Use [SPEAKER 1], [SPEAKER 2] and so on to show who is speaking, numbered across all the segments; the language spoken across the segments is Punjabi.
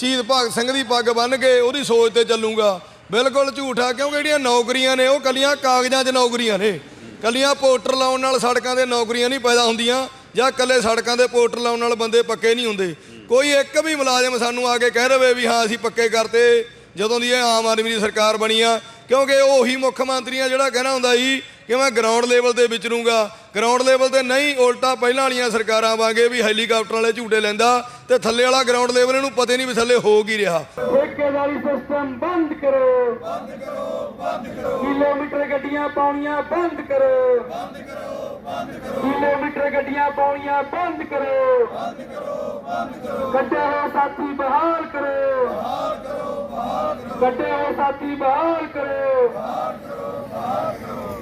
[SPEAKER 1] ਸ਼ਹੀਦ ਭਗਤ ਸਿੰਘ ਦੀ ਪੱਗ ਬੰਨ੍ਹ ਕੇ ਉਹਦੀ ਸੋਚ ਤੇ ਚੱਲੂਗਾ। ਬਿਲਕੁਲ ਝੂਠਾ, ਕਿਉਂਕਿ ਜਿਹੜੀਆਂ ਨੌਕਰੀਆਂ ਨੇ, ਉਹ ਕੱਲੀਆਂ ਕਾਗਜ਼ਾਂ 'ਚ ਨੌਕਰੀਆਂ ਨੇ। ਕੱਲੀਆਂ ਪੋਸਟਰ ਲਾਉਣ ਨਾਲ ਸੜਕਾਂ ਤੇ ਨੌਕਰੀਆਂ ਨਹੀਂ ਪੈਦਾ ਹੁੰਦੀਆਂ, ਜਾਂ ਕੱਲੇ ਸੜਕਾਂ ਦੇ ਪੋਸਟਰ ਲਾਉਣ ਨਾਲ ਬੰਦੇ ਪੱਕੇ ਨਹੀਂ ਹੁੰਦੇ। ਕੋਈ ਇੱਕ ਵੀ ਮੁਲਾਜ਼ਮ ਸਾਨੂੰ ਆ ਕੇ ਕਹਿ ਰਵੇ ਵੀ ਹਾਂ, ਅਸੀਂ ਪੱਕੇ ਕਰਤੇ, ਜਦੋਂ ਦੀ ਇਹ ਆਮ ਆਦਮੀ ਦੀ ਸਰਕਾਰ ਬਣੀ ਆ, ਕਿਉਂਕਿ ਉਹੀ ਮੁੱਖ ਮੰਤਰੀ ਆ ਜਿਹੜਾ ਕਹਿਣਾ ਹੁੰਦਾ ਸੀ ਕਿ ਮੈਂ ਗਰਾਊਂਡ ਲੈਵਲ ਤੇ ਵਿਚਰੂੰਗਾ ਗਰਾਊਂਡ ਲੈਵਲ ਤੇ ਨਹੀਂ ਉਲਟਾ ਪਹਿਲਾਂ ਵਾਲੀਆਂ ਸਰਕਾਰਾਂ ਵਾਂਗੇ ਵੀ ਹੈਲੀਕਾਪਟਰ ਵਾਲੇ ਝੂਟੇ ਲੈਂਦਾ ਤੇ ਥੱਲੇ ਵਾਲਾ ਗਰਾਊਂਡ ਲੈਵਲ ਇਹਨੂੰ ਪਤਾ ਹੀ ਨਹੀਂ ਵੀ ਥੱਲੇ ਹੋ ਕੀ ਰਿਹਾ।
[SPEAKER 2] ਠੇਕੇਦਾਰੀ ਸਿਸਟਮ ਬੰਦ ਕਰੋ। ਬੰਦ ਕਰੋ ਬੰਦ ਕਰੋ। ਕਿਲੋਮੀਟਰ ਗੱਡੀਆਂ ਪਾਉਣੀਆਂ ਬੰਦ ਕਰੋ। ਬੰਦ ਕਰੋ ਬੰਦ ਕਰੋ। ਕਿਲੋਮੀਟਰ ਗੱਡੀਆਂ ਪਾਉਣੀਆਂ ਬੰਦ ਕਰੋ। ਬੰਦ ਕਰੋ ਬੰਦ ਕਰੋ। ਕੱਢੇ ਹੋਏ ਸਾਥੀ ਬਹਾਲ ਕਰੋ। ਬਹਾਲ ਕਰੋ ਬਹਾਲ ਕਰੋ। ਕੱਢੇ ਹੋਏ ਸਾਥੀ ਬਹਾਲ ਕਰੋ। ਬਹਾਲ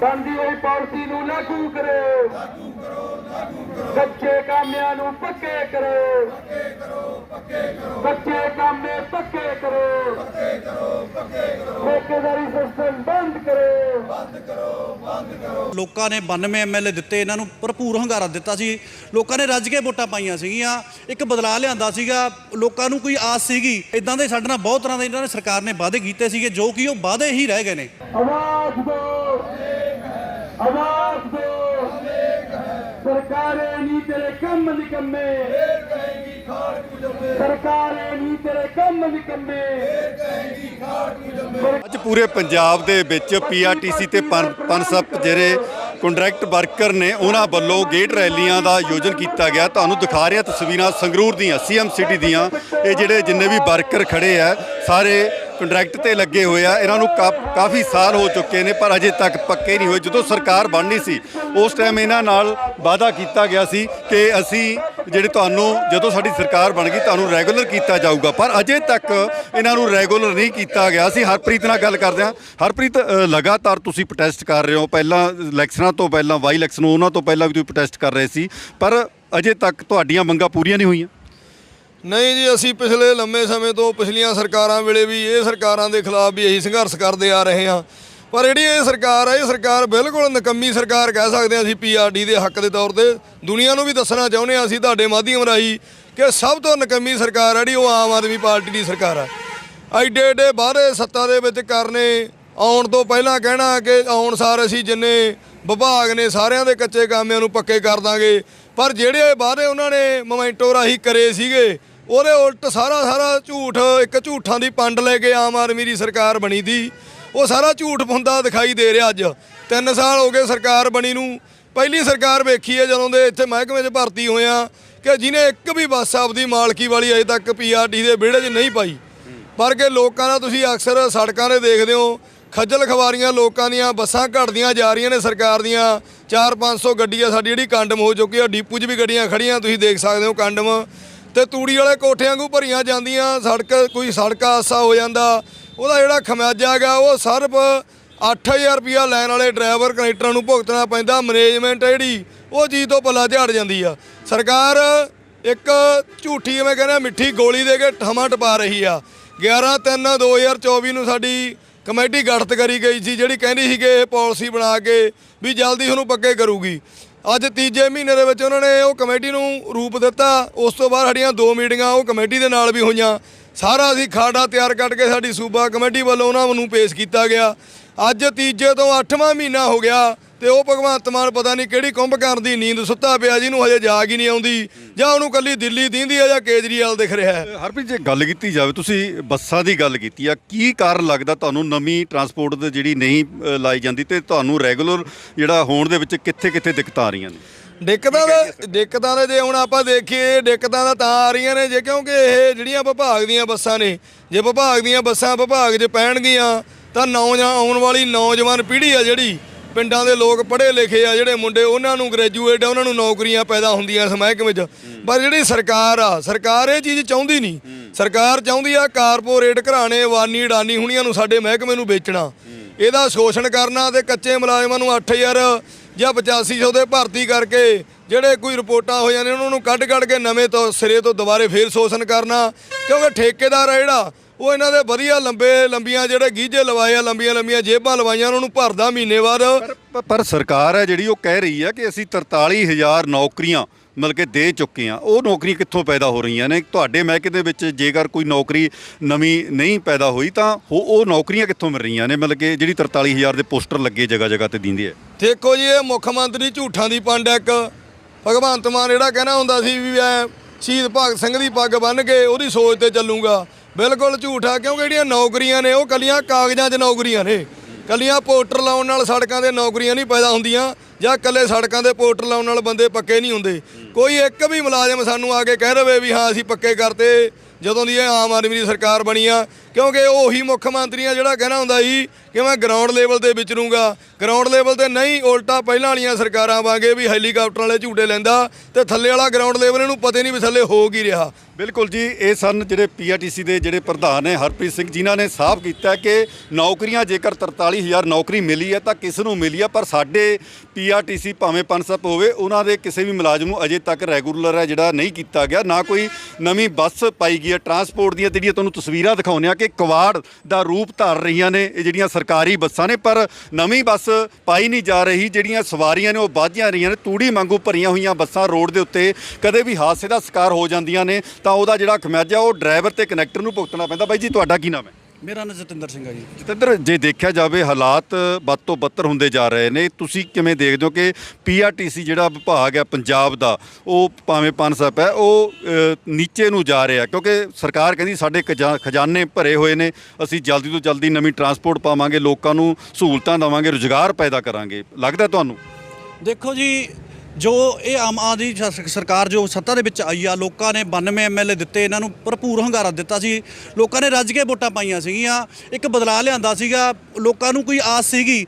[SPEAKER 2] ਬੰਦੀ ਹੋਈ ਪਾਲਿਸੀ ਨੂੰ ਲਾਗੂ ਕਰੋ। ਲਾਗੂ ਕਰੋ ਲਾਗੂ ਕਰੋ ਕੱਚੇ ਕਾਮਿਆਂ ਨੂੰ ਪੱਕੇ ਕਰੋ। ਕੱਚੇ ਕਾਮੇ ਪੱਕੇ ਕਰੋ। ਪੱਕੇ ਕਰੋ ਪੱਕੇ ਕਰੋ ਠੇਕੇਦਾਰੀ ਸਿਸਟਮ ਬੰਦ ਕਰੋ।
[SPEAKER 3] ਲੋਕਾਂ ਨੇ 92 ਐਮਐਲਏ ਦਿੱਤੇ ਇਹਨਾਂ ਨੂੰ ਭਰਪੂਰ ਹੰਗਾਰਾ ਦਿੱਤਾ ਸੀ। ਲੋਕਾਂ ਨੇ ਰੱਜ ਕੇ ਵੋਟਾਂ ਪਾਈਆਂ ਸੀਗੀਆਂ। ਇੱਕ ਬਦਲਾਅ ਲਿਆਂਦਾ ਸੀਗਾ। ਲੋਕਾਂ ਨੂੰ ਕੋਈ ਆਸ ਸੀਗੀ। ਇਦਾਂ ਦੇ ਸਾਡੇ ਨਾਲ ਬਹੁਤ ਤਰ੍ਹਾਂ ਦੇ ਇਹਨਾਂ ਨੇ ਸਰਕਾਰ ਨੇ ਵਾਅਦੇ ਕੀਤੇ ਸੀਗੇ ਜੋ ਕਿ ਉਹ ਵਾਅਦੇ ਹੀ ਰਹਿ ਗਏ ਨੇ।
[SPEAKER 2] ਆਵਾਜ਼ ਦੋ। ਆਵਾਜ਼ ਦੋ। ਸਰਕਾਰੇ ਨਹੀਂ ਤੇਰੇ ਕੰਮ ਨਿਕੰਮੇ ਸਰਕਾਰੇ ਨਹੀਂ ਤੇਰੇ ਕੰਮ ਨਿਕੰਮੇ
[SPEAKER 4] ਅੱਜ ਪੂਰੇ ਪੰਜਾਬ ਦੇ ਵਿੱਚ ਪੀਆਰਟੀਸੀ ਤੇ ਪਨ- ਪਨਸਪ ਜਿਹੜੇ ਕੰਟਰੈਕਟ ਵਰਕਰ ਨੇ ਉਹਨਾਂ ਵੱਲੋਂ ਗੇਟ ਰੈਲੀਆਂ ਦਾ ਆਯੋਜਨ ਕੀਤਾ ਗਿਆ। ਤੁਹਾਨੂੰ ਦਿਖਾ ਰਿਹਾ ਤਸਵੀਰਾਂ ਸੰਗਰੂਰ ਦੀਆਂ ਸੀਐਮ ਸਿਟੀ ਦੀਆਂ। ਇਹ ਜਿਹੜੇ ਜਿੰਨੇ ਵੀ ਵਰਕਰ ਖੜੇ ਆ ਸਾਰੇ ਕੰਟਰੈਕਟ ਤੇ ਲੱਗੇ ਹੋਏ ਆ, ਇਹਨਾਂ ਨੂੰ ਕਾ- ਕਾਫੀ ਸਾਲ ਹੋ ਚੁੱਕੇ ਨੇ, ਪਰ ਅਜੇ ਤੱਕ ਪੱਕੇ ਨਹੀਂ ਹੋਏ। ਜਦੋਂ ਸਰਕਾਰ ਬਣਨੀ ਸੀ, ਉਸ ਟਾਈਮ ਇਹਨਾਂ ਨਾਲ ਵਾਅਦਾ ਕੀਤਾ ਗਿਆ ਸੀ ਕਿ ਅਸੀਂ ਜਿਹੜੇ ਤੁਹਾਨੂੰ, ਜਦੋਂ ਸਾਡੀ ਸਰਕਾਰ ਬਣ ਗਈ, ਤੁਹਾਨੂੰ ਰੈਗੂਲਰ ਕੀਤਾ ਜਾਊਗਾ। ਪਰ ਅਜੇ ਤੱਕ ਇਹਨਾਂ ਨੂੰ ਰੈਗੂਲਰ ਨਹੀਂ ਕੀਤਾ ਗਿਆ। ਸੀ ਹਰਪ੍ਰੀਤ ਨਾਲ ਗੱਲ ਕਰਦੇ ਹਾਂ। ਹਰਪ੍ਰੀਤ ਲਗਾਤਾਰ ਤੁਸੀਂ ਪ੍ਰੋਟੈਸਟ ਕਰ ਰਹੇ ਹੋ। ਪਹਿਲਾਂ ਇਲੈਕਸ਼ਨਾਂ ਤੋਂ ਪਹਿਲਾਂ ਵਾਈ ਇਲੈਕਸ਼ਨ ਉਹਨਾਂ ਤੋਂ ਪਹਿਲਾਂ ਵੀ ਤੁਸੀਂ ਪ੍ਰੋਟੈਸਟ ਕਰ ਰਹੇ ਸੀ। ਪਰ ਅਜੇ ਤੱਕ ਤੁਹਾਡੀਆਂ ਮੰਗਾਂ ਪੂਰੀਆਂ ਨਹੀਂ ਹੋਈਆਂ।
[SPEAKER 1] ਨਹੀਂ ਜੀ, ਅਸੀਂ ਪਿਛਲੇ ਲੰਮੇ ਸਮੇਂ ਤੋਂ ਪਿਛਲੀਆਂ ਸਰਕਾਰਾਂ ਵੇਲੇ ਵੀ ਇਹ ਸਰਕਾਰਾਂ ਦੇ ਖਿਲਾਫ ਵੀ ਇਹੀ ਸੰਘਰਸ਼ ਕਰਦੇ ਆ ਰਹੇ ਹਾਂ। ਪਰ ਜਿਹੜੀ ਇਹ ਸਰਕਾਰ ਹੈ ਇਹ ਸਰਕਾਰ ਬਿਲਕੁਲ ਨਕੰਮੀ ਸਰਕਾਰ ਕਹਿ ਸਕਦੇ ਹਾਂ ਅਸੀਂ ਪੀਆਰਡੀ ਦੇ ਹੱਕ ਦੇ ਤੌਰ ਤੇ। ਦੁਨੀਆ ਨੂੰ ਵੀ ਦੱਸਣਾ ਚਾਹੁੰਦੇ ਹਾਂ ਅਸੀਂ ਤੁਹਾਡੇ ਮਾਧਿਅਮ ਰਾਹੀਂ ਕਿ ਸਭ ਤੋਂ ਨਕੰਮੀ ਸਰਕਾਰ ਹੈ ਜਿਹੜੀ, ਉਹ ਆਮ ਆਦਮੀ ਪਾਰਟੀ ਦੀ ਸਰਕਾਰ ਹੈ ਐਡੇ ਐਡੇ ਬਾਹਰੇ ਸੱਤਾ ਦੇ ਵਿੱਚ ਕਰਨੇ, ਆਉਣ ਤੋਂ ਪਹਿਲਾਂ ਕਹਿਣਾ ਕਿ ਆਉਣ ਸਾਰ ਅਸੀਂ ਜਿੰਨੇ ਵਿਭਾਗ ਨੇ, ਸਾਰਿਆਂ ਦੇ ਕੱਚੇ ਕਾਮਿਆਂ ਨੂੰ ਪੱਕੇ ਕਰ ਦਾਂਗੇ। ਪਰ ਜਿਹੜੇ ਵਾਅਦੇ ਉਹਨਾਂ ਨੇ ਮੋਮੈਂਟੋ ਰਾਹੀਂ ਕਰੇ ਸੀਗੇ, ਉਹਦੇ ਉਲਟ ਸਾਰਾ ਸਾਰਾ ਝੂਠ, ਇੱਕ ਝੂਠਾਂ ਦੀ ਪੰਡ ਲੈ ਕੇ ਆਮ ਆਦਮੀ ਦੀ ਸਰਕਾਰ ਬਣੀ ਦੀ। ਉਹ ਸਾਰਾ ਝੂਠ ਹੁੰਦਾ ਦਿਖਾਈ ਦੇ ਰਿਹਾ ਅੱਜ। 3 ਸਾਲ ਹੋ ਗਏ ਸਰਕਾਰ ਬਣੀ ਨੂੰ। ਪਹਿਲੀ ਸਰਕਾਰ ਵੇਖੀ ਹੈ ਜਦੋਂ ਦੇ ਇੱਥੇ ਮਹਿਕਮੇ 'ਚ ਭਰਤੀ ਹੋਇਆ ਕਿ ਜਿਹਨੇ ਇੱਕ ਵੀ ਬੱਸ ਆਪਦੀ ਮਾਲਕੀ ਵਾਲੀ ਅਜੇ ਤੱਕ ਪੀਆਰਟੀ ਦੇ ਵਿਹੜੇ 'ਚ ਨਹੀਂ ਪਾਈ। ਪਰ ਕਿ ਲੋਕਾਂ ਦਾ ਤੁਸੀਂ ਅਕਸਰ ਸੜਕਾਂ 'ਤੇ ਦੇਖਦੇ ਹੋ ਖੱਜਲ ਖਵਾਰੀਆਂ ਲੋਕਾਂ ਦੀਆਂ, ਬੱਸਾਂ ਘਟਦੀਆਂ ਜਾ ਰਹੀਆਂ ਨੇ ਸਰਕਾਰ ਦੀਆਂ। 4-500 ਗੱਡੀਆਂ ਸਾਡੀ ਜਿਹੜੀ ਕੰਡਮ ਹੋ ਚੁੱਕੀ ਆ, ਡੀਪੂ 'ਚ ਵੀ ਗੱਡੀਆਂ ਖੜੀਆਂ ਤੁਸੀਂ ਦੇਖ ਸਕਦੇ ਹੋ ਕੰਡਮ। ਤੇ ਤੂੜੀ ਵਾਲੇ ਕੋਠਿਆਂ ਨੂੰ ਭਰੀਆਂ ਜਾਂਦੀਆਂ, ਸੜਕ, ਕੋਈ ਸੜਕ ਹਾਦਸਾ ਹੋ ਜਾਂਦਾ। ਉਹਦਾ ਜਿਹੜਾ ਖਮਿਆਜਾ ਹੈਗਾ, ਉਹ ਸਿਰਫ 8000 ਰੁਪਿਆ ਲੈਣ ਵਾਲੇ ਡਰਾਈਵਰ ਕਨੈਕਟਰਾਂ ਨੂੰ ਭੁਗਤਣਾ ਪੈਂਦਾ, ਮੈਨੇਜਮੈਂਟ ਜਿਹੜੀ, ਉਹ ਜੀ ਤੋਂ ਪੱਲਾ ਝਾੜ ਜਾਂਦੀ ਆ। ਸਰਕਾਰ ਇੱਕ ਝੂਠੀ ਮੈਂ ਕਹਿੰਦਾ ਮਿੱਠੀ ਗੋਲੀ ਦੇ ਕੇ ਠਮਾ ਟਪਾ ਰਹੀ ਆ। 11 3 2024 ਨੂੰ ਸਾਡੀ ਕਮੇਟੀ ਗਠਿਤ ਕਰੀ ਗਈ ਸੀ, ਜਿਹੜੀ ਕਹਿੰਦੀ ਸੀ ਕਿ ਇਹ ਪਾਲਿਸੀ ਬਣਾ ਕੇ ਵੀ ਜਲਦੀ ਉਹਨੂੰ ਪੱਕੇ ਕਰੂਗੀ। ਅੱਜ ਤੀਜੇ ਮਹੀਨੇ ਦੇ ਵਿੱਚ ਉਹਨਾਂ ਨੇ ਉਹ ਕਮੇਟੀ ਨੂੰ ਰੂਪ ਦਿੱਤਾ। ਉਸ ਤੋਂ ਬਾਅਦ ਸਾਡੀਆਂ ਦੋ ਮੀਟਿੰਗਾਂ ਉਹ ਕਮੇਟੀ ਦੇ ਨਾਲ ਵੀ ਹੋਈਆਂ। ਸਾਰਾ ਅਸੀਂ ਖਾੜਾ ਤਿਆਰ ਕੱਢ ਕੇ ਸਾਡੀ ਸੂਬਾ ਕਮੇਟੀ ਵੱਲੋਂ ਉਹਨਾਂ ਨੂੰ ਪੇਸ਼ ਕੀਤਾ ਗਿਆ। ਅੱਜ ਤੀਜੇ ਤੋਂ 8ਵਾਂ ਮਹੀਨਾ ਹੋ ਗਿਆ। ਤੇ ਉਹ ਭਗਵੰਤ ਮਾਨ ਪਤਾ ਨਹੀਂ ਕਿਹੜੀ ਕੁੰਭ ਕਰਨ ਦੀ ਨੀਂਦ ਸੁੱਤਾ ਪਿਆ ਜਿਹਨੂੰ ਹਜੇ ਜਾਗ ਹੀ ਨਹੀਂ ਆਉਂਦੀ। ਜਾਂ ਉਹਨੂੰ ਕੱਲੀ ਦਿੱਲੀ ਦੀਂਦੀ ਆ ਜਾਂ ਕੇਜਰੀਵਾਲ ਦਿਖ ਰਿਹਾ ਹੈ।
[SPEAKER 4] ਹਰਪ੍ਰੀਤ ਜੇ ਗੱਲ ਕੀਤੀ ਜਾਵੇ ਤੁਸੀਂ ਬੱਸਾਂ ਦੀ ਗੱਲ ਕੀਤੀ ਆ ਕੀ ਕਾਰਨ ਲੱਗਦਾ ਤੁਹਾਨੂੰ ਨਵੀਂ ਟਰਾਂਸਪੋਰਟ ਦੇ ਜਿਹੜੀ ਨਹੀਂ ਲਾਈ ਜਾਂਦੀ ਤੇ ਤੁਹਾਨੂੰ ਰੈਗੂਲਰ ਜਿਹੜਾ ਹੋਣ ਦੇ ਵਿੱਚ ਕਿੱਥੇ ਕਿੱਥੇ ਦਿੱਕਤਾਂ ਆ ਰਹੀਆਂ ਨੇ?
[SPEAKER 1] ਦਿੱਕਤਾਂ ਦਾ ਦਿੱਕਤਾਂ ਦੇ ਜੇ ਹੁਣ ਆਪਾਂ ਦੇਖੀਏ ਦਿੱਕਤਾਂ ਦਾ ਤਾਂ ਆ ਰਹੀਆਂ ਨੇ ਜੇ ਕਿਉਂਕਿ ਇਹ ਜਿਹੜੀਆਂ ਵਿਭਾਗ ਦੀਆਂ ਬੱਸਾਂ ਨੇ ਜੇ ਵਿਭਾਗ ਦੀਆਂ ਬੱਸਾਂ ਵਿਭਾਗ 'ਚ ਪੈਣਗੀਆਂ ਤਾਂ ਨੌਜਵਾਨ ਆਉਣ ਵਾਲੀ ਨੌਜਵਾਨ ਪੀੜ੍ਹੀ ਆ ਜਿਹੜੀ ਪਿੰਡਾਂ ਦੇ ਲੋਕ ਪੜ੍ਹੇ ਲਿਖੇ ਆ ਜਿਹੜੇ ਮੁੰਡੇ, ਉਹਨਾਂ ਨੂੰ ਗ੍ਰੈਜੂਏਟ ਆ, ਉਹਨਾਂ ਨੂੰ ਨੌਕਰੀਆਂ ਪੈਦਾ ਹੁੰਦੀਆਂ ਇਸ ਮਹਿਕਮੇ 'ਚ। ਪਰ ਜਿਹੜੀ ਸਰਕਾਰ ਆ, ਸਰਕਾਰ ਇਹ ਚੀਜ਼ ਚਾਹੁੰਦੀ ਨਹੀਂ। ਸਰਕਾਰ ਚਾਹੁੰਦੀ ਆ ਕਾਰਪੋਰੇਟ ਘਰਾਣੇ, ਵਾਨੀ, ਡਾਨੀ ਹੁਣੀਆਂ ਨੂੰ ਸਾਡੇ ਮਹਿਕਮੇ ਨੂੰ ਵੇਚਣਾ। ਇਹਦਾ ਸ਼ੋਸ਼ਣ ਕਰਨਾ ਤੇ ਕੱਚੇ ਮੁਲਾਜ਼ਮਾਂ ਨੂੰ 8000 ਜਾਂ 8500 ਦੇ ਭਰਤੀ ਕਰਕੇ ਜਿਹੜੇ ਕੋਈ ਰਿਪੋਰਟਾਂ ਹੋ ਨੇ, ਉਹਨਾਂ ਨੂੰ ਕੱਢ ਕੱਢ ਕੇ ਨਵੇਂ ਤੋਂ ਸਿਰੇ ਤੋਂ ਦੁਬਾਰੇ ਫੇਰ ਸ਼ੋਸ਼ਣ ਕਰਨਾ। ਕਿਉਂਕਿ ਠੇਕੇਦਾਰ ਆ ਜਿਹੜਾ ਉਹ ਇਹਨਾਂ ਦੇ ਵਧੀਆ ਲੰਬੇ ਲੰਬੀਆਂ ਜਿਹੜੇ ਗੀਜੇ ਲਵਾਏ ਆ ਲੰਬੀਆਂ ਲੰਬੀਆਂ ਜੇਬਾਂ ਲਵਾਈਆਂ ਉਹਨਾਂ ਨੂੰ ਭਰਦਾ ਮਹੀਨੇ ਬਾਅਦ।
[SPEAKER 4] ਪਰ- ਪਰ ਸਰਕਾਰ ਹੈ ਜਿਹੜੀ ਉਹ ਕਹਿ ਰਹੀ ਹੈ ਕਿ ਅਸੀਂ 43000 ਨੌਕਰੀਆਂ ਮਤਲਬ ਕਿ ਦੇ ਚੁੱਕੇ ਆ ਉਹ ਨੌਕਰੀਆਂ ਕਿੱਥੋਂ ਪੈਦਾ ਹੋ ਰਹੀਆਂ ਨੇ? ਤੁਹਾਡੇ ਮਹਿਕਮੇ ਦੇ ਵਿੱਚ ਜੇਕਰ ਕੋਈ ਨੌਕਰੀ ਨਵੀਂ ਨਹੀਂ ਪੈਦਾ ਹੋਈ ਤਾਂ ਉਹ ਉਹ ਨੌਕਰੀਆਂ ਕਿੱਥੋਂ ਮਿਲ ਰਹੀਆਂ ਨੇ? ਮਤਲਬ ਕਿ ਜਿਹੜੀ 43000 ਦੇ ਪੋਸਟਰ ਲੱਗੇ ਜਗ੍ਹਾ ਜਗ੍ਹਾ ਤੇ ਦਿੰਦੇ ਆ।
[SPEAKER 1] ਦੇਖੋ ਜੀ ਇਹ ਮੁੱਖ ਮੰਤਰੀ ਝੂਠਾਂ ਦੀ ਪੰਡ ਇੱਕ। ਭਗਵੰਤ ਮਾਨ ਜਿਹੜਾ ਕਹਿਣਾ ਹੁੰਦਾ ਸੀ ਵੀ ਐ ਸ਼ਹੀਦ ਭਗਤ ਸਿੰਘ ਦੀ ਪੱਗ ਬੰਨ੍ਹ ਕੇ ਉਹਦੀ ਸੋਚ ਤੇ ਚੱਲੂਗਾ। ਬਿਲਕੁਲ ਝੂਠਾ ਕਿਉਂਕਿ ਜਿਹੜੀਆਂ ਨੌਕਰੀਆਂ ਨੇ, ਉਹ ਕੱਲੀਆਂ ਕਾਗਜ਼ਾਂ 'ਚ ਨੌਕਰੀਆਂ ਨੇ। ਕੱਲੀਆਂ ਪੋਸਟਰ ਲਾਉਣ ਨਾਲ ਸੜਕਾਂ ਤੇ ਨੌਕਰੀਆਂ ਨਹੀਂ ਪੈਦਾ ਹੁੰਦੀਆਂ, ਜਾਂ ਕੱਲੇ ਸੜਕਾਂ ਦੇ ਪੋਸਟਰ ਲਾਉਣ ਨਾਲ ਬੰਦੇ ਪੱਕੇ ਨਹੀਂ ਹੁੰਦੇ। ਕੋਈ ਇੱਕ ਵੀ ਮੁਲਾਜ਼ਮ ਸਾਨੂੰ ਆ ਕੇ ਕਹਿ ਦੇਵੇ ਵੀ ਹਾਂ, ਅਸੀਂ ਪੱਕੇ ਕਰਤੇ, ਜਦੋਂ ਦੀ ਇਹ ਆਮ ਆਦਮੀ ਦੀ ਸਰਕਾਰ ਬਣੀ ਆ। ਕਿਉਂਕਿ ਉਹੀ ਮੁੱਖ ਮੰਤਰੀ ਆ ਜਿਹੜਾ ਕਹਿਣਾ ਹੁੰਦਾ ਸੀ ਕਿ ਮੈਂ ਗਰਾਊਂਡ ਲੈਵਲ ਤੇ ਵਿਚਰੂੰਗਾ ਗਰਾਊਂਡ ਲੈਵਲ ਤੇ ਨਹੀਂ, ਉਲਟਾ ਪਹਿਲਾਂ ਵਾਲੀਆਂ ਸਰਕਾਰਾਂ ਵਾਂਗੇ ਵੀ ਹੈਲੀਕਾਪਟਰ ਵਾਲੇ ਝੂਟੇ ਲੈਂਦਾ, ਤੇ ਥੱਲੇ ਵਾਲਾ ਗਰਾਊਂਡ ਲੈਵਲ ਇਹਨੂੰ ਪਤਾ ਨਹੀਂ ਵੀ ਥੱਲੇ ਹੋ ਕੀ ਰਿਹਾ।
[SPEAKER 4] ਬਿਲਕੁਲ ਜੀ, ਇਹ ਸਨ ਜਿਹੜੇ ਪੀਆਰਟੀਸੀ ਦੇ ਜਿਹੜੇ ਪ੍ਰਧਾਨ ਨੇ, ਹਰਪ੍ਰੀਤ ਸਿੰਘ ਜਿਨ੍ਹਾਂ ਨੇ ਸਾਫ਼ ਕੀਤਾ ਕਿ ਨੌਕਰੀਆਂ ਜੇਕਰ 43000 ਨੌਕਰੀ ਮਿਲੀ ਹੈ ਤਾਂ ਕਿਸ ਨੂੰ ਮਿਲੀ ਹੈ, ਪਰ ਸਾਡੇ ਪੀਆਰਟੀਸੀ ਭਾਵੇਂ ਪੰਸਪ ਹੋਵੇ, ਉਹਨਾਂ ਦੇ ਕਿਸੇ ਵੀ ਮੁਲਾਜ਼ਮ ਨੂੰ ਅਜੇ ਤੱਕ ਰੈਗੂਲਰ ਹੈ ਜਿਹੜਾ ਨਹੀਂ ਕੀਤਾ ਗਿਆ, ਨਾ ਕੋਈ ਨਵੀਂ ਬੱਸ ਪਾਈ ਗਈ ਹੈ, ਟਰਾਂਸਪੋਰਟ ਦੀਆਂ ਜਿਹੜੀਆਂ ਤੁਹਾਨੂੰ ਤਸਵੀਰਾਂ ਦਿਖਾਉਂਦੇ ਆ ਕਿ ਕਵਾੜ ਦਾ ਰੂਪ ਧਾਰ ਰਹੀਆਂ ਨੇ, ਇਹ ਜਿਹੜੀਆਂ ਸਰਕਾਰੀ ਬੱਸਾਂ ਨੇ, ਪਰ ਨਵੀਂ ਬੱਸ ਪਾਈ ਨਹੀਂ ਜਾ ਰਹੀ, ਜਿਹੜੀਆਂ ਸਵਾਰੀਆਂ ਨੇ ਉਹ ਵਾਧੀਆਂ ਰਹੀਆਂ ਨੇ, ਤੂੜੀ ਵਾਂਗੂ ਭਰੀਆਂ ਹੋਈਆਂ ਬੱਸਾਂ ਰੋਡ ਦੇ ਉੱਤੇ, ਕਦੇ ਵੀ ਹਾਦਸੇ ਦਾ ਸ਼ਿਕਾਰ ਹੋ ਜਾਂਦੀਆਂ ਨੇ ਤਾਂ ਉਹਦਾ ਜਿਹੜਾ ਖਮਿਆਜਾ ਉਹ ਡਰਾਈਵਰ ਤੇ ਕਨੈਕਟਰ ਨੂੰ ਭੁਗਤਣਾ ਪੈਂਦਾ। ਬਾਈ ਜੀ ਤੁਹਾਡਾ ਕੀ ਨਾਮ ਹੈ?
[SPEAKER 3] ਮੇਰਾ ਨਾਮ ਜਤਿੰਦਰ ਸਿੰਘ ਆ ਜੀ।
[SPEAKER 4] ਜਤਿੰਦਰ ਜੇ ਦੇਖਿਆ ਜਾਵੇ ਹਾਲਾਤ ਬਦ ਤੋਂ ਬੱਤਰ ਹੁੰਦੇ ਜਾ ਰਹੇ ਨੇ। ਤੁਸੀਂ ਕਿਵੇਂ ਦੇਖਦੇ ਹੋ ਕਿ ਪੀਆਰਟੀਸੀ ਜਿਹੜਾ ਵਿਭਾਗ ਹੈ ਪੰਜਾਬ ਦਾ ਉਹ ਭਾਵੇਂ ਪਨਸਪ ਹੈ ਉਹ ਨੀਚੇ ਨੂੰ ਜਾ ਰਿਹਾ ਕਿਉਂਕਿ ਸਰਕਾਰ ਕਹਿੰਦੀ ਸਾਡੇ ਖਜ਼ਾ- ਖਜ਼ਾਨੇ ਭਰੇ ਹੋਏ ਨੇ। ਅਸੀਂ ਜਲਦੀ ਤੋਂ ਜਲਦੀ ਨਵੀਂ ਟਰਾਂਸਪੋਰਟ ਪਾਵਾਂਗੇ ਲੋਕਾਂ ਨੂੰ ਸਹੂਲਤਾਂ ਦੇਵਾਂਗੇ ਰੁਜ਼ਗਾਰ ਪੈਦਾ ਕਰਾਂਗੇ। ਲੱਗਦਾ ਤੁਹਾਨੂੰ?
[SPEAKER 3] ਦੇਖੋ ਜੀ ਜੋ ਇਹ ਆਮ ਆਦਮੀ ਸਰਕਾਰ ਜੋ ਸੱਤਾ ਦੇ ਵਿੱਚ ਆਈ ਆ, ਲੋਕਾਂ ਨੇ 92 ਐਮਐਲਏ ਦਿੱਤੇ, ਇਹਨਾਂ ਨੂੰ ਭਰਪੂਰ ਹੰਗਾਰਾ ਦਿੱਤਾ ਸੀ। ਲੋਕਾਂ ਨੇ ਰੱਜ ਕੇ ਵੋਟਾਂ ਪਾਈਆਂ ਸੀਗੀਆਂ, ਇੱਕ ਬਦਲਾਅ ਲਿਆਂਦਾ ਸੀਗਾ, ਲੋਕਾਂ ਨੂੰ ਕੋਈ ਆਸ ਸੀਗੀ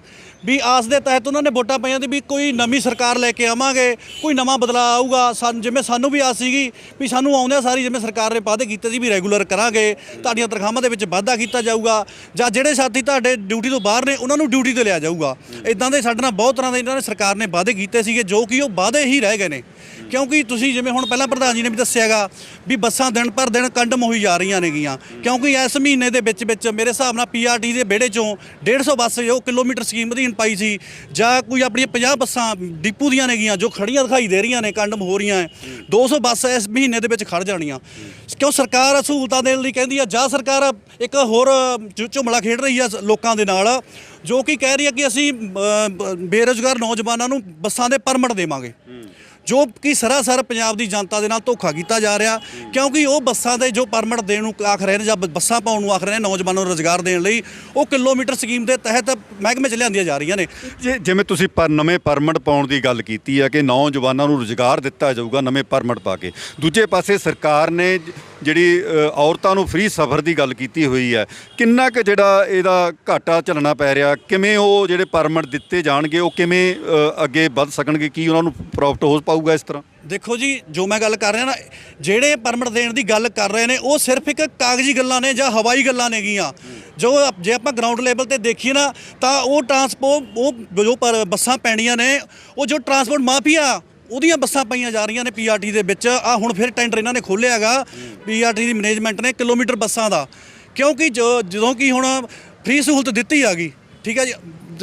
[SPEAKER 3] ਵੀ ਆਸ ਦੇ ਤਹਿਤ ਉਹਨਾਂ ਨੇ ਵੋਟਾਂ ਪਾਈਆਂ ਤੇ ਵੀ ਕੋਈ ਨਵੀਂ ਸਰਕਾਰ ਲੈ ਕੇ ਆਵਾਂਗੇ, ਕੋਈ ਨਵਾਂ ਬਦਲਾਅ ਆਊਗਾ। ਸਾਨੂੰ ਜਿਵੇਂ ਸਾਨੂੰ ਵੀ ਆਸ ਸੀਗੀ ਵੀ ਸਾਨੂੰ ਆਉਂਦਿਆਂ ਸਾਰੀ ਜਿਵੇਂ ਸਰਕਾਰ ਨੇ ਵਾਅਦੇ ਕੀਤੇ ਸੀ ਵੀ ਰੈਗੂਲਰ ਕਰਾਂਗੇ, ਤੁਹਾਡੀਆਂ ਤਨਖਾਹਾਂ ਦੇ ਵਿੱਚ ਵਾਧਾ ਕੀਤਾ ਜਾਊਗਾ ਜਾਂ ਜਿਹੜੇ ਸਾਥੀ ਤੁਹਾਡੇ ਡਿਊਟੀ ਤੋਂ ਬਾਹਰ ਨੇ, ਉਹਨਾਂ ਨੂੰ ਡਿਊਟੀ ਤੇ ਲਿਆ ਜਾਊਗਾ। ਇਦਾਂ ਦੇ ਸਾਡੇ ਨਾਲ ਬਹੁਤ ਤਰ੍ਹਾਂ ਦੇ ਇਹਨਾਂ ਨੇ ਸਰਕਾਰ ਨੇ ਵਾਅਦੇ ਕੀਤੇ ਸੀਗੇ, ਜੋ ਕਿ ਉਹ ਵਾਅਦੇ ਹੀ ਰਹਿ ਗਏ ਨੇ। ਕਿਉਂਕਿ ਤੁਸੀਂ ਜਿਵੇਂ ਹੁਣ ਪਹਿਲਾਂ ਪ੍ਰਧਾਨ ਜੀ ਨੇ ਵੀ ਦੱਸਿਆਗਾ ਵੀ ਬੱਸਾਂ ਦਿਨ ਪਰ ਦਿਨ ਕੰਡਮ ਹੋਈ ਜਾ ਰਹੀਆਂ ਨੇਗੀਆਂ। ਕਿਉਂਕਿ ਇਸ ਮਹੀਨੇ ਦੇ ਵਿੱਚ ਵਿੱਚ ਮੇਰੇ ਹਿਸਾਬ ਨਾਲ ਪੀਆਰਟੀ ਦੇ ਵਿਹੜੇ ਚੋਂ 150 ਬੱਸ ਜੋ ਕਿਲੋਮੀਟਰ ਸਕੀਮ ਅਧੀਨ ਪਾਈ ਸੀ ਜਾਂ ਕੋਈ ਆਪਣੀਆਂ 50 ਬੱਸਾਂ ਡਿਪੂ ਦੀਆਂ ਨੇਗੀਆਂ ਜੋ ਖੜੀਆਂ ਦਿਖਾਈ ਦੇ ਰਹੀਆਂ ਨੇ ਕੰਡਮ ਹੋ ਰਹੀਆਂ ਹੈ। 200 ਬੱਸ ਇਸ ਮਹੀਨੇ ਦੇ ਵਿੱਚ ਖੜ ਜਾਣੀਆਂ। ਕਿਉਂ ਸਰਕਾਰ ਸਹੂਲਤਾਂ ਦੇਣ ਲਈ ਕਹਿੰਦੀ ਆ? ਜਾਂ ਸਰਕਾਰ ਇੱਕ ਹੋਰ ਝੁਮਲਾ ਖੇਡ ਰਹੀ ਆ ਲੋਕਾਂ ਦੇ ਨਾਲ ਜੋ ਕਿ ਕਹਿ ਰਹੀ ਆ ਕਿ ਅਸੀਂ ਅ, ਬੇਰੁਜ਼ਗਾਰ ਨੌਜਵਾਨਾਂ ਨੂੰ ਬੱਸਾਂ ਦੇ ਪਰਮਿਟ ਦੇਵਾਂਗੇ। ਜੋ ਕਿ ਸਰਾਸਰ ਪੰਜਾਬ ਦੀ ਜਨਤਾ ਦੇ ਨਾਲ ਧੋਖਾ ਕੀਤਾ ਜਾ ਰਿਹਾ, ਕਿਉਂਕਿ ਉਹ ਬੱਸਾਂ ਦੇ ਜੋ ਪਰਮਿਟ ਦੇਣ ਨੂੰ ਆਖ ਰਹੇ ਨੇ ਜਾਂ ਬ- ਬੱਸਾਂ ਪਾਉਣ ਨੂੰ ਆਖ ਰਹੇ ਨੇ ਨੌਜਵਾਨਾਂ ਨੂੰ ਰੋਜ਼ਗਾਰ ਦੇਣ ਲਈ, ਉਹ ਕਿਲੋਮੀਟਰ ਸਕੀਮ ਦੇ ਤਹਿਤ ਮਹਿਕਮੇ ਚ ਲਿਆਂਦੀਆਂ ਜਾ ਰਹੀਆਂ ਨੇ।
[SPEAKER 4] ਜੇ, ਜਿਵੇਂ ਤੁਸੀਂ ਪਰ, ਨਵੇਂ ਪਰਮਿਟ ਪਾਉਣ ਦੀ ਗੱਲ ਕੀਤੀ ਹੈ ਕਿ ਨੌਜਵਾਨਾਂ ਨੂੰ ਰੁਜ਼ਗਾਰ ਦਿੱਤਾ ਜਾਊਗਾ ਨਵੇਂ ਪਰਮਿਟ ਪਾ ਕੇ। ਦੂਜੇ ਪਾਸੇ ਸਰਕਾਰ ਨੇ ਜਿਹੜੀ ਔਰਤਾਂ ਨੂੰ ਫ੍ਰੀ ਸਫ਼ਰ ਦੀ ਗੱਲ ਕੀਤੀ ਹੋਈ ਹੈ, ਕਿੰਨਾ ਕੁ ਜਿਹੜਾ ਇਹਦਾ ਘਾਟਾ ਝੱਲਣਾ ਪੈ ਰਿਹਾ, ਕਿਵੇਂ ਉਹ ਜਿਹੜੇ ਪਰਮਿਟ ਦਿੱਤੇ ਜਾਣਗੇ, ਉਹ ਕਿਵੇਂ ਅੱਗੇ ਵੱਧ ਸਕਣਗੇ, ਕੀ ਉਹਨਾਂ ਨੂੰ ਪ੍ਰੋਫਿਟ ਹੋ ਪਾਊਗਾ ਇਸ ਤਰ੍ਹਾਂ?
[SPEAKER 3] ਦੇਖੋ ਜੀ, ਜੋ ਮੈਂ ਗੱਲ ਕਰ ਰਿਹਾ ਨਾ, ਜਿਹੜੇ ਪਰਮਿਟ ਦੇਣ ਦੀ ਗੱਲ ਕਰ ਰਹੇ ਨੇ, ਉਹ ਸਿਰਫ ਇੱਕ ਕਾਗਜ਼ੀ ਗੱਲਾਂ ਨੇ ਜਾਂ ਹਵਾਈ ਗੱਲਾਂ ਨੇਗੀਆਂ। ਜੋ ਜੇ ਆਪਾਂ ਗਰਾਊਂਡ ਲੈਵਲ ਤੇ ਦੇਖੀਏ ਨਾ, ਤਾਂ ਉਹ ਟਰਾਂਸਪੋਰਟ ਉਹ ਜੋ ਪਰ ਬੱਸਾਂ ਪੈਣੀਆਂ ਨੇ, ਉਹ ਜੋ ਟਰਾਂਸਪੋਰਟ ਮਾਫੀਆ ਉਹਦੀਆਂ ਬੱਸਾਂ ਪਾਈਆਂ ਜਾ ਰਹੀਆਂ ਨੇ ਪੀਆਰਟੀ ਦੇ ਵਿੱਚ। ਆ ਹੁਣ ਫਿਰ ਟੈਂਡਰ ਇਹਨਾਂ ਨੇ ਖੋਲ੍ਹਿਆ ਹੈਗਾ ਪੀਆਰਟੀ ਦੀ ਮੈਨੇਜਮੈਂਟ ਨੇ ਕਿਲੋਮੀਟਰ ਬੱਸਾਂ ਦਾ। ਕਿਉਂਕਿ ਜੋ, ਜਦੋਂ ਕਿ ਹੁਣ ਫ੍ਰੀ ਸਹੂਲਤ ਦਿੱਤੀ ਆ ਗਈ, ਠੀਕ ਹੈ ਜੀ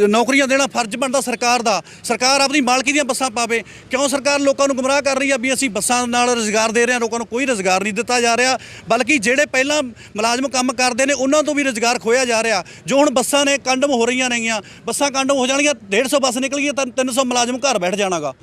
[SPEAKER 3] ਨੌਕਰੀਆਂ ਦੇਣਾ ਫਰਜ਼ ਬਣਦਾ ਸਰਕਾਰ ਦਾ। ਸਰਕਾਰ ਆਪਣੀ ਮਾਲਕੀ ਦੀਆਂ ਬੱਸਾਂ ਪਾਵੇ। ਕਿਉਂ ਸਰਕਾਰ ਲੋਕਾਂ ਨੂੰ ਗੁੰਮਰਾਹ ਕਰ ਰਹੀ ਆ ਵੀ ਅਸੀਂ ਬੱਸਾਂ ਨਾਲ ਰੋਜ਼ਗਾਰ ਦੇ ਰਹੇ ਹਾਂ, ਲੋਕਾਂ ਨੂੰ ਕੋਈ ਰੋਜ਼ਗਾਰ ਨਹੀਂ ਦਿੱਤਾ ਜਾ ਰਿਹਾ। ਬਲਕਿ ਜਿਹੜੇ ਪਹਿਲਾਂ ਮੁਲਾਜ਼ਮ ਕੰਮ ਕਰਦੇ ਨੇ, ਉਹਨਾਂ ਤੋਂ ਵੀ ਰੋਜ਼ਗਾਰ ਖੋਇਆ ਜਾ ਰਿਹਾ। ਜੋ ਹੁਣ ਬੱਸਾਂ ਨੇ ਕੰਡਮ ਹੋ ਰਹੀਆਂ ਨੇਗੀਆਂ, ਬੱਸਾਂ ਕੰਡਮ ਹੋ ਜਾਣਗੀਆਂ 150 ਬੱਸ ਨਿਕਲ ਗਈ ਤਾਂ 300 ਮੁਲਾਜ਼ਮ ਘਰ ਬੈਠ ਜਾਣਾਗਾ।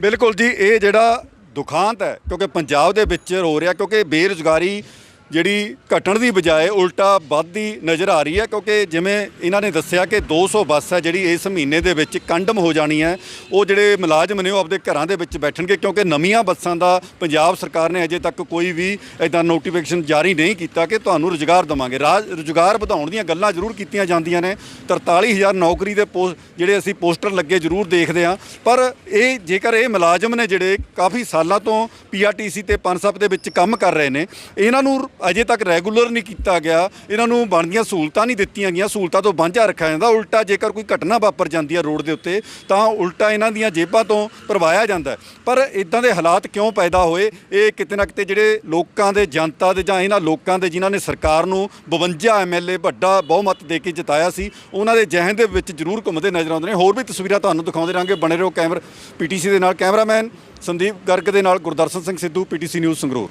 [SPEAKER 4] ਬਿਲਕੁਲ ਜੀ, ਇਹ ਜਿਹੜਾ ਦੁਖਾਂਤ ਹੈ, ਕਿਉਂਕਿ ਪੰਜਾਬ ਦੇ ਵਿੱਚ ਹੋ ਰਿਹਾ, ਕਿਉਂਕਿ ਬੇਰੁਜ਼ਗਾਰੀ ਜਿਹੜੀ ਘਟਣ ਦੀ ਬਜਾਏ ਉਲਟਾ ਵੱਧਦੀ ਨਜ਼ਰ ਆ ਰਹੀ ਹੈ, ਕਿਉਂਕਿ ਜਿਵੇਂ ਇਹਨਾਂ ਨੇ ਦੱਸਿਆ ਕਿ 200 ਬੱਸ ਹੈ ਜਿਹੜੀ ਇਸ ਮਹੀਨੇ ਦੇ ਵਿੱਚ ਕੰਡਮ ਹੋ ਜਾਣੀ ਹੈ, ਉਹ ਜਿਹੜੇ ਮੁਲਾਜ਼ਮ ਨੇ ਉਹ ਆਪਣੇ ਘਰਾਂ ਦੇ ਵਿੱਚ ਬੈਠਣਗੇ, ਕਿਉਂਕਿ ਨਵੀਆਂ ਬੱਸਾਂ ਦਾ ਪੰਜਾਬ ਸਰਕਾਰ ਨੇ ਅਜੇ ਤੱਕ ਕੋਈ ਵੀ ਇਦਾਂ ਨੋਟੀਫਿਕੇਸ਼ਨ ਜਾਰੀ ਨਹੀਂ ਕੀਤਾ ਕਿ ਤੁਹਾਨੂੰ ਰੁਜ਼ਗਾਰ ਦੇਵਾਂਗੇ। ਰਾਜ, ਰੁਜ਼ਗਾਰ ਵਧਾਉਣ ਦੀਆਂ ਗੱਲਾਂ ਜ਼ਰੂਰ ਕੀਤੀਆਂ ਜਾਂਦੀਆਂ ਨੇ 43000 ਨੌਕਰੀ ਦੇ ਪੋਸ ਜਿਹੜੇ ਅਸੀਂ ਪੋਸਟਰ ਲੱਗੇ ਜ਼ਰੂਰ ਦੇਖਦੇ ਹਾਂ, ਪਰ ਇਹ ਜੇਕਰ ਇਹ ਮੁਲਾਜ਼ਮ ਨੇ ਜਿਹੜੇ ਕਾਫੀ ਸਾਲਾਂ ਤੋਂ ਪੀਆਰਟੀਸੀ ਤੇ ਪਨਸਪ ਦੇ ਵਿੱਚ ਕੰਮ ਕਰ ਰਹੇ ਨੇ, ਇਹਨਾਂ ਨੂੰ ਅਜੇ ਤੱਕ ਰੈਗੂਲਰ ਨਹੀਂ ਕੀਤਾ ਗਿਆ। ਇਹਨਾਂ ਨੂੰ ਬਣਦੀਆਂ ਸਹੂਲਤਾਂ ਨਹੀਂ ਦਿੱਤੀਆਂ ਗਈਆਂ। ਸਹੂਲਤਾਂ ਤੋਂ ਵਾਂਝਾ ਰੱਖਿਆ ਜਾਂਦਾ। ਉਲਟਾ ਜੇਕਰ ਕੋਈ ਘਟਨਾ ਵਾਪਰ ਜਾਂਦੀ ਹੈ ਰੋਡ ਦੇ ਉੱਤੇ, ਤਾਂ ਉਲਟਾ ਇਹਨਾਂ ਦੀਆਂ ਜੇਬਾਂ ਤੋਂ ਭਰਵਾਇਆ ਜਾਂਦਾ ਪਰ ਇਦਾਂ ਦੇ ਹਾਲਾਤ ਕਿਉਂ ਪੈਦਾ ਹੋਏ? ਇਹ ਕਿਤੇ ਨਾ ਕਿਤੇ ਜਿਹੜੇ ਲੋਕਾਂ ਦੇ ਜਨਤਾ ਦੇ ਜਾਂ ਇਹਨਾਂ ਲੋਕਾਂ ਦੇ ਜਿਨ੍ਹਾਂ ਨੇ ਸਰਕਾਰ ਨੂੰ 52 ਐਮਐਲਏ ਵੱਡਾ ਬਹੁਮਤ ਦੇ ਕੇ ਜਿਤਾਇਆ ਸੀ, ਉਹਨਾਂ ਦੇ ਜਹਨ ਦੇ ਵਿੱਚ ਜ਼ਰੂਰ ਘੁੰਮਦੇ ਨਜ਼ਰ ਆਉਂਦੇ ਨੇ। ਹੋਰ ਵੀ ਤਸਵੀਰਾਂ ਤੁਹਾਨੂੰ ਦਿਖਾਉਂਦੇ ਰਹਾਂਗੇ। ਬਣੇ ਰਹੋ ਕੈਮਰਾ ਪੀਟੀਸੀ ਦੇ ਨਾਲ ਕੈਮਰਾਮੈਨ ਸੰਦੀਪ ਗਰਗ ਦੇ ਨਾਲ ਗੁਰਦਰਸ਼ਨ ਸਿੰਘ ਸਿੱਧੂ, ਪੀਟੀਸੀ ਨਿਊਜ਼ ਸੰਗਰੂਰ।